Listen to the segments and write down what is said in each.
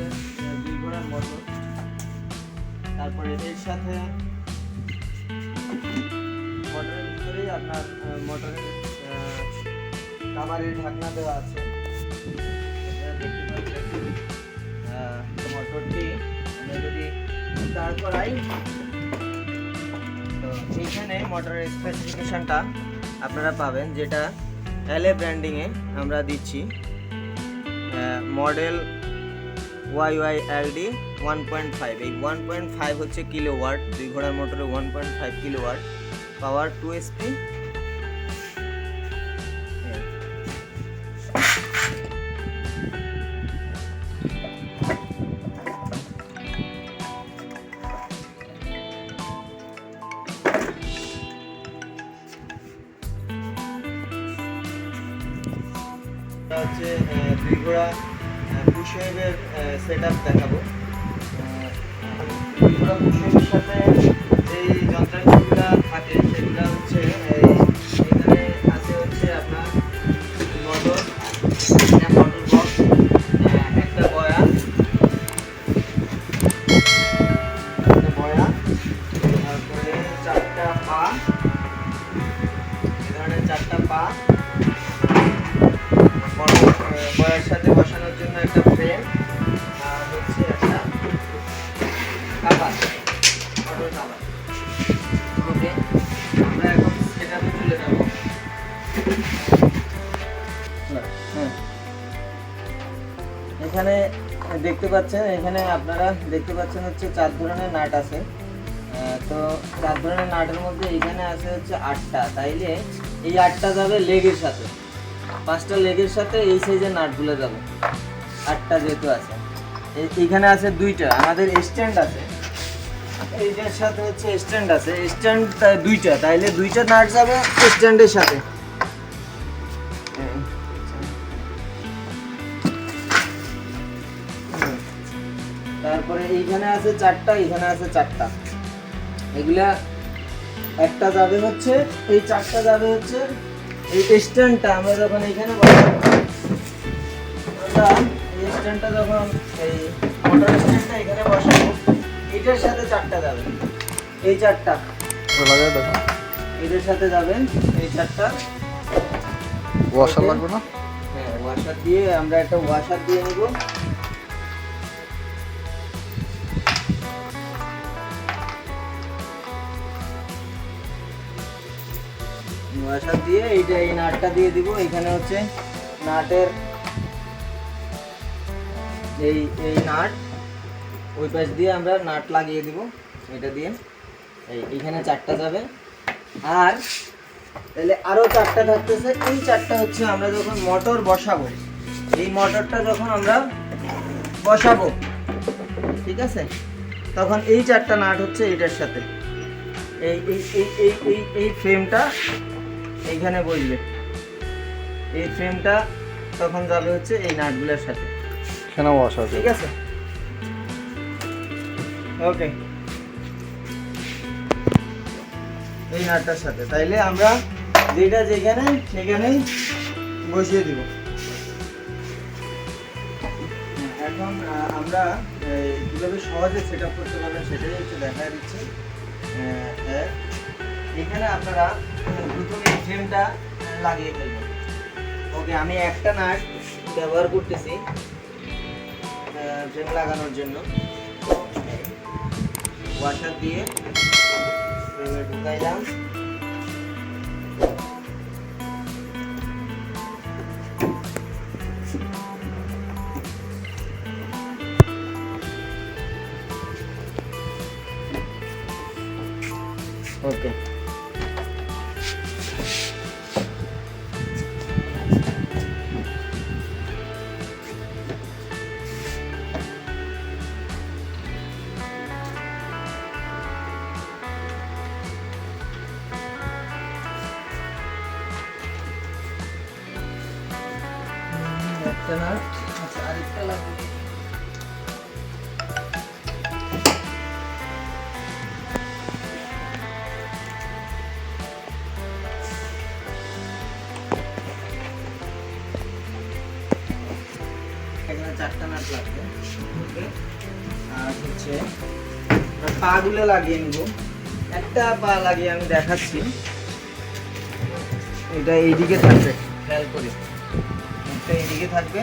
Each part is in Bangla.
আহ, দুই মোটর তারপরে এর সাথে মোটরের ভিতরেই আপনার মোটরের আহ, কাভারের ঢাকনা দেওয়া আছে। মোটরটি আমরা যদি দাঁড় করাই তো এইখানে মোটরের স্পেসিফিকেশনটা আপনারা পাবেন যেটা এলএ ব্র্যান্ডিংয়ে আমরা দিচ্ছি। Model Y Y LD one point five এই ওয়ান পয়েন্ট ফাইভ হচ্ছে কিলো ওয়াট দুই ঘোড়ার মোটরে one point five kilo power two SP set up দেখাবো সাথে দেখতে পাচ্ছেন, এখানে আপনারা দেখতে পাচ্ছেন হচ্ছে চার ধরনের নাট আছে। তো চার ধরনের নাটের মধ্যে এখানে আছে হচ্ছে আটটা। তাইলে এই আটটা যাবে লেগের সাথে। পাঁচটা লেগের সাথে এই সাইজের নাটগুলো যাবে। আটটা যেহেতু আছে। এই- এইখানে আছে দুইটা। আমাদের স্ট্যান্ড আছে। এইটার সাথে হচ্ছে স্ট্যান্ড আছে। স্ট্যান্ড দুইটা। তাইলে দুইটা নাট যাবে স্ট্যান্ডের সাথে। তারপরে এইখানে আছে চারটা এইখানে আছে চারটা। এগুলা একটা যাবে হচ্ছে এই চারটা যাবে হচ্ছে এই স্ট্যান্ডটা আমরা যখন এইখানে এই স্ট্যান্ডটা যখন এই মোটর স্ট্যান্ডটা এখানে বসাবো এটার সাথে চারটা যাবে। এই চারটা। এটার সাথে যাবেন এই চারটা। Washer Okay. লাগবে না? হ্যাঁ ওয়াশার দিয়ে আমরা একটা ওয়াশার দিয়ে নিব। ওয়াশার দিয়ে এইটা এই নাটটা দিয়ে দিব। এখানে হচ্ছে নাটের এই এই নাট, ওই পাশ দিয়ে আমরা নাট লাগিয়ে দিব, এটা দিয়ে। এই, এখানে চারটা যাবে। আর তাহলে আরও চারটা থাকতেছে। এই চারটা হচ্ছে আমরা যখন মোটর বসাবো, এই মোটরটা যখন আমরা বসাবো, ঠিক আছে? তখন এই চারটা নাট হচ্ছে এইটার সাথে। এই এই এই এই এই ফ্রেমটা এইখানে বসবে। এই ফ্রেমটা তখন যাবে হচ্ছে এই নাটগুলোর সাথে। এখানে ওয়াশার ঠিক আছে? ওকে এই নাটটার সাথে। তাইলে আমরা যেটা যেখানে সেখানেই বসিয়ে দিব। এখন আমরা কীভাবে সহজে সেট আপ করতে পারবেন সেটাই একটু দেখা দিচ্ছি। হ্যাঁ। এখানে আপনারা প্রথমে ফ্রেমটা লাগিয়ে ফেলবেন। ওকে আমি একটা নাট ব্যবহার করতেছি ফ্রেম লাগানোর জন্য। ওয়াশার দিয়ে ফ্রেমে ঢুকাইলাম। নাট লাগবে আর হচ্ছে পাগুলো লাগিয়ে নিব। একটা পা লাগিয়ে আমি দেখাচ্ছি। এটা এইদিকে থাকবে। খেয়াল করে। একটা এইদিকে থাকবে।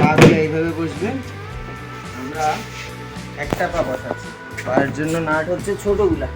পাগুলো এইভাবে বসবে। আমরা একটা পা বসাচ্ছি। পায়ের জন্য নাট হচ্ছে ছোটগুলা।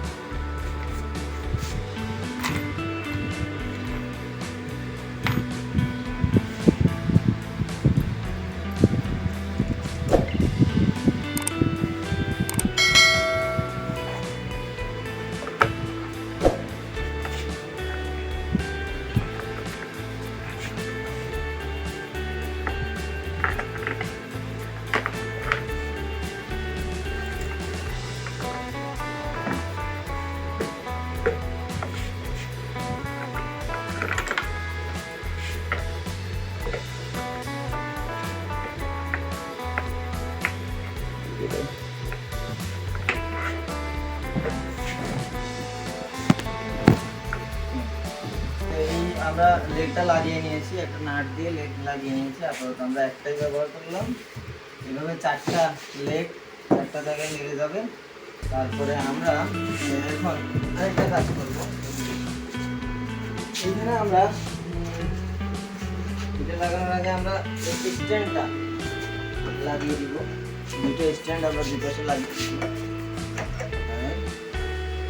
লেগটা লাগিয়ে নিয়েছি, একটা নাট দিয়ে লেগ লাগিয়ে নিয়েছি, আপাতত আমরা একটাই ব্যবহার করলাম। এভাবে চারটা লেগ চারটা জায়গায় লেগে যাবে। তারপরে আমরা এখন আরেকটা কাজ করব। এখানে আমরা এটা লাগানোর আগে আমরা স্ট্যান্ডটা লাগিয়ে দিব। দুটো স্ট্যান্ড আমরা দুপাশে লাগিয়ে দিব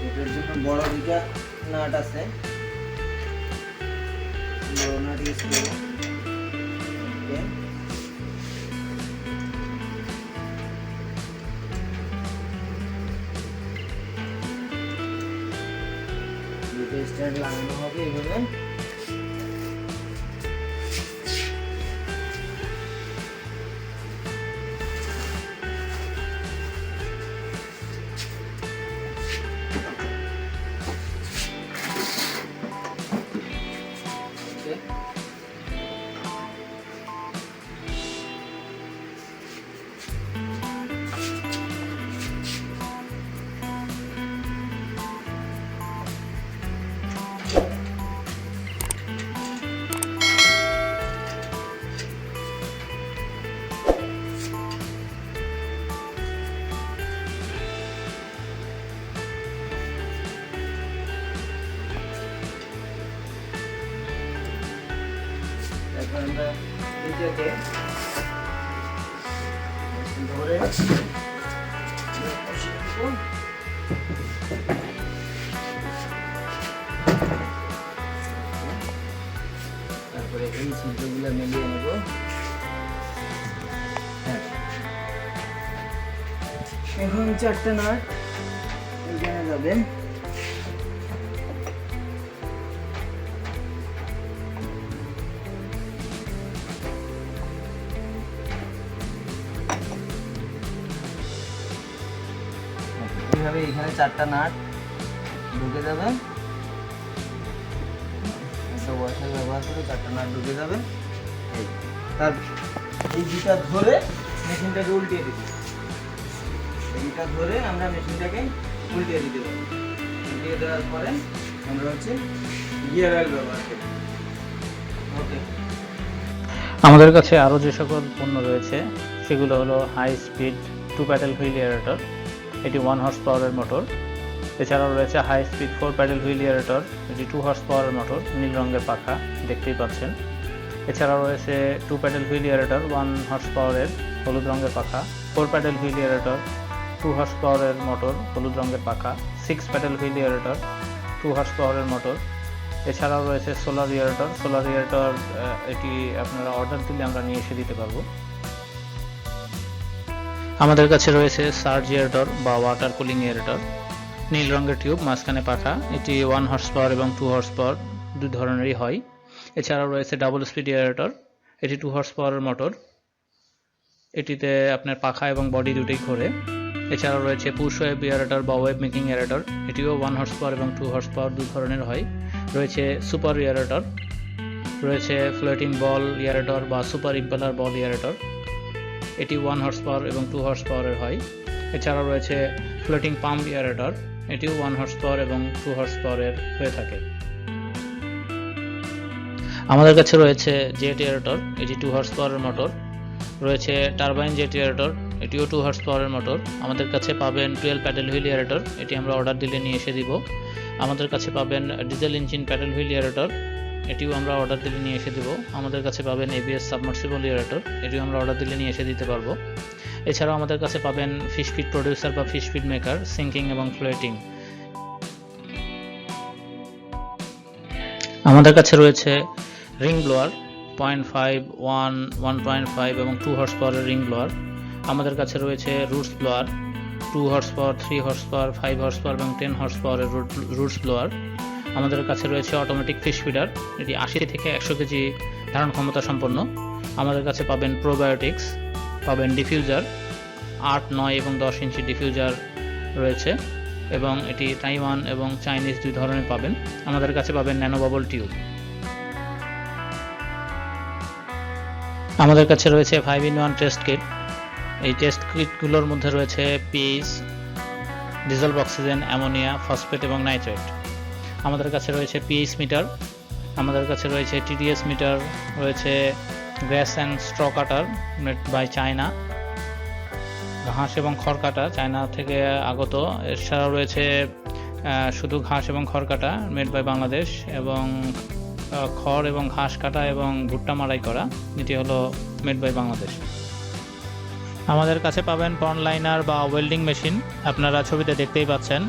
এটার জন্য বড় দুটা নাট আছে। নাট ইউজ করব ওকে দুটো স্ট্যান্ড লাগানো হবে এইভাবে তারপরে এই ছিদ্রগুলো মিলিয়ে নেব হ্যাঁ। এখন চারটে নাট এখানে যাবে এইভাবে এখানে চারটা নাট। ঢুকে যাবে। ওয়াশার ব্যবহার করে চারটা নাট ঢুকে যাবে। তার এই দুটা ধরে মেশিনটাকে উল্টিয়ে দিবি। এইটা ধরে আমরা মেশিনটাকে উল্টিয়ে দিতে পারি। উল্টিয়ে দেওয়ার পরে আমরা হচ্ছে অয়েল ব্যবহার করি। ওকে আমাদের কাছে আরও যে সকল পণ্য রয়েছে, সেগুলো হলো high speed two paddle wheel aerator এটি ওয়ান হর্স পাওয়ারের মোটর এছাড়াও রয়েছে high speed four paddle wheel aerator এটি টু হর্স পাওয়ারের মোটর নীল রঙের পাখা, দেখতেই পাচ্ছেন। এছাড়াও রয়েছে two paddle wheel aerator one horse পাওয়ারের হলুদ রঙের পাখা four paddle wheel aerator two horse পাওয়ারের মোটর হলুদ রঙের পাখা six paddle wheel aerator two horse পাওয়ারের মোটর এছাড়াও রয়েছে সোলার ইয়ারেটর সোলার ইয়ারেটর এটি আপনারা অর্ডার দিলে আমরা নিয়ে এসে দিতে পারব। আমাদের কাছে রয়েছে সার্জ ইয়ারেটর বা ওয়াটার কুলিং ইয়ারেটর নীল রঙের টিউব, মাঝখানে পাখা, এটি ওয়ান হর্স পাওয়ার এবং টু হর্স পাওয়ার দুই ধরনেরই হয়। এছাড়াও রয়েছে ডাবল স্পিড ইয়ারেটর এটি টু হর্স পাওয়ারের মোটর এটিতে আপনার পাখা এবং বডি দুটোই ঘোরে। এছাড়াও রয়েছে পুশ ওয়েব ইয়ারেটর বা ওয়েব মেকিং ইয়ারেটর এটিও ওয়ান হর্স পাওয়ার এবং টু হর্স পাওয়ার দু ধরনের হয়। রয়েছে সুপার ইয়ারেটর রয়েছে ফ্লোটিং বল ইয়ারেটর বা সুপার ইম্পেলার বল ইয়ারেটর এটি ওয়ান হর্স পাওয়ার এবং টু হর্স পাওয়ারের হয়। এছাড়াও রয়েছে ফ্লোটিং পাম্প ইয়ারেটর এটিও ওয়ান হর্স পাওয়ার এবং টু হর্স পাওয়ারের হয়ে থাকে। আমাদের কাছে রয়েছে জেট এয়ারেটর এটি টু হর্স পাওয়ারের মোটর রয়েছে টারবাইন জেট এয়ারেটর এটিও টু হর্স পাওয়ারের মোটর আমাদের কাছে পাবেন টুয়েলভ প্যাডেল হুইল এয়ারেটর এটি আমরা অর্ডার দিলে নিয়ে এসে দিব। আমাদের কাছে পাবেন diesel engine paddle wheel aerator এটিও আমরা অর্ডার দিলে নিয়ে এসে দেবো। আমাদের কাছে পাবেন এবিএস সাবমার্সিবল এয়ারেটর এটিও আমরা অর্ডার দিলে নিয়ে এসে দিতে পারব। এছাড়াও আমাদের কাছে পাবেন ফিশ ফিড প্রডিউসার বা ফিশ ফিড মেকার সিঙ্কিং এবং ফ্লোয়েটিং আমাদের কাছে রয়েছে ring blower point five one one point five এবং টু হর্স পাওয়ারের রিং ব্লোয়ার আমাদের কাছে রয়েছে roots blower two horse power three horse power five horse power এবং টেন হর্স পাওয়ারের রুটস ব্লোয়ার আমাদের কাছে রয়েছে অটোমেটিক ফিশ ফিডার এটি আশি থেকে একশো কেজি ধারণ ক্ষমতা সম্পন্ন। আমাদের কাছে পাবেন প্রোবায়োটিক্স পাবেন ডিফিউজার আট, নয় এবং দশ ইঞ্চি ডিফিউজার রয়েছে এবং এটি তাইওয়ান এবং চাইনিজ দুই ধরনের পাবেন। আমাদের কাছে পাবেন ন্যানোবাবল টিউব আমাদের কাছে রয়েছে five in one test kit এই টেস্ট কিটগুলোর মধ্যে রয়েছে pH diesel oxygen ammonia phosphate এবং নাইট্রেট আমাদের কাছে রয়েছে পিএইচ মিটার আমাদের কাছে রয়েছে টিডিএস মিটার রয়েছে gas and straw cutter made by China ঘাস এবং খড় কাটা চায়না থেকে আগত। এছাড়াও রয়েছে শুধু ঘাস এবং খড় কাটা মেড বাই বাংলাদেশ এবং খড় এবং ঘাস কাটা এবং ভুট্টা মারাই করা, এটি হলো মেড বাই বাংলাদেশ আমাদের কাছে পাবেন পন লাইনার বা ওয়েল্ডিং মেশিন আপনারা ছবিতে দেখতেই পাচ্ছেন।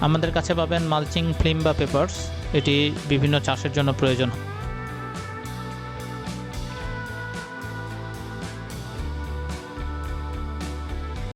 আমাদের কাছে পাবেন মালচিং ফিল্ম বা পেপারস। এটি বিভিন্ন চাষের জন্য প্রয়োজন।